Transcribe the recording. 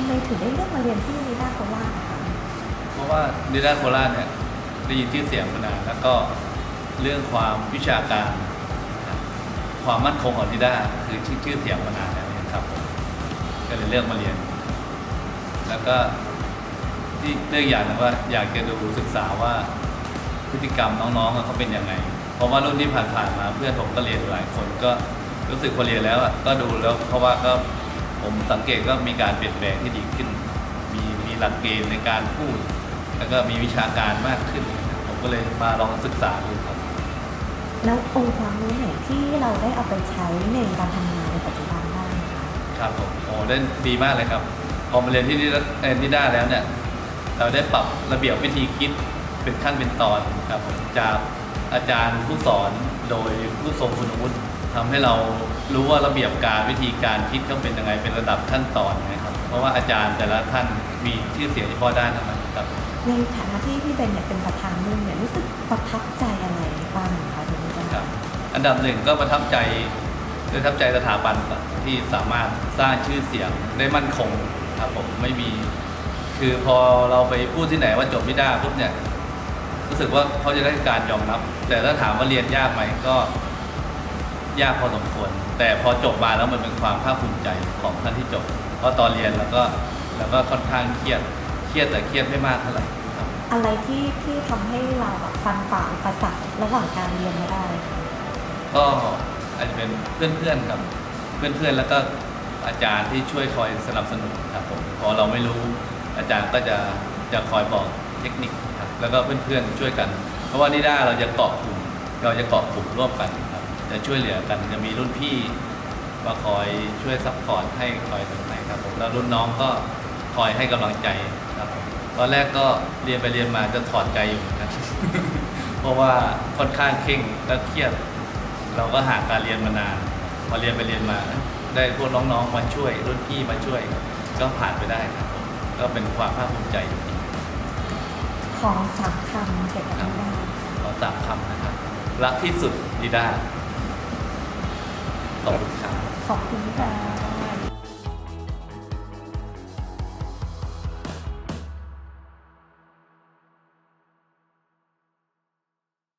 ำไมถึงได้เลือกมาเรียนที่นิด้าโคราชคะเพราะว่านิด้าโคราชเนี่ยได้ยินชื่อเสียงมานานแล้วก็เรื่องความวิชาการ ความมั่นคงของนิด้าคือชื่อชื่อเสียงมานานแล้วนะครับก็เลยเลือกมาเรียน แล้วก็ที่เลือกอย่างนึงว่าอยากจะดูศึกษาว่าพฤติกรรมน้องๆเขาเป็นยังไง เพราะว่ารุ่นที่ผ่านๆมาเพื่อนผมก็เรียนหลายคนก็รู้สึกพอเรียนแล้วอะก็ดูแล้วเพราะว่าก็ ผมสังเกตก็มีการเปลี่ยนแปลงที่ดีขึ้น มีมีหลักเกณฑ์ในการพูด แล้วก็มีวิชาการมากขึ้น ผมก็เลยมาลองศึกษาดูครับ แล้วองค์ความรู้ไหนที่เราได้เอาไปใช้ในการทำงานในปัจจุบันบ้างคะครับผมโอ้ได้ดีมากเลยครับ พอมาเรียนที่นิด้าเอ่อนิด้าแล้วเนี่ย เราได้ปรับระเบียบวิธีคิดเป็นขั้นเป็นตอนครับผมจาก อาจารย์ผู้สอนโดยผู้ทรงคุณวุฒิทำให้เรารู้ว่าระเบียบการวิธีการคิดเขาเป็นยังไงเป็นระดับขั้นตอนนะครับ เพราะว่าอาจารย์แต่ละท่านมีชื่อเสียงเฉพาะด้านทั้งนั้นครับในฐานะที่พี่เบนเนี่ยเป็นประธานรุ่นเนี่ยรู้สึกประทับใจอะไรบ้างคะทีนี้ครับ อันดับหนึ่งก็ประทับใจประทับใจสถาบันก่อนที่สามารถสร้างชื่อเสียงได้มั่นคงครับผมไม่มี คือพอเราไปพูดที่ไหนว่าจบไม่ได้ปุ๊บเนี่ย รู้สึกว่าเขาจะได้การยอมรับ แต่ถ้าถามว่าเรียนยากไหมก็ ยากพอสมควร แต่พอจบมาแล้วมันเป็นความภาคภูมิใจของท่านที่จบ เพราะตอนเรียนแล้วก็แล้วก็ค่อนข้างเครียด เครียดแต่เครียดไม่มากเท่าไหร่ครับ อะไรที่ที่ทำให้เราแบบฟันฝ่าอุปสรรคระหว่างการเรียนมาได้คะก็อาจจะเป็นเพื่อนๆครับเพื่อนๆแล้วก็อาจารย์ที่ช่วยคอยสนับสนุนครับผมพอเราไม่รู้อาจารย์ก็จะจะคอยบอก เทคนิคครับแล้วก็เพื่อนๆช่วยกัน เพราะว่านิด้าเราจะเกาะกลุ่มเราจะเกาะกลุ่มร่วมกันครับจะช่วยเหลือกันจะมีรุ่นพี่มาคอยช่วยซัพพอร์ตให้คอยตรงไหนครับผมแล้วรุ่นน้องก็คอยให้กำลังใจครับผมตอนแรกก็เรียนไปเรียนมาจะถอดใจอยู่เหมือนกันเพราะว่าค่อนข้างเคร่งและเครียด เราก็หาการเรียนมานานพอเรียนไปเรียนมาได้พวกน้องๆมาช่วยรุ่นพี่มาช่วย ก็ผ่านไปได้ครับก็เป็นความภาคภูมิใจจริง ขอสามคำเกี่ยวกับนิด้าๆขอสามคำนะครับ รักที่สุดดีด้าขอบคุณครับขอบคุณค่ะ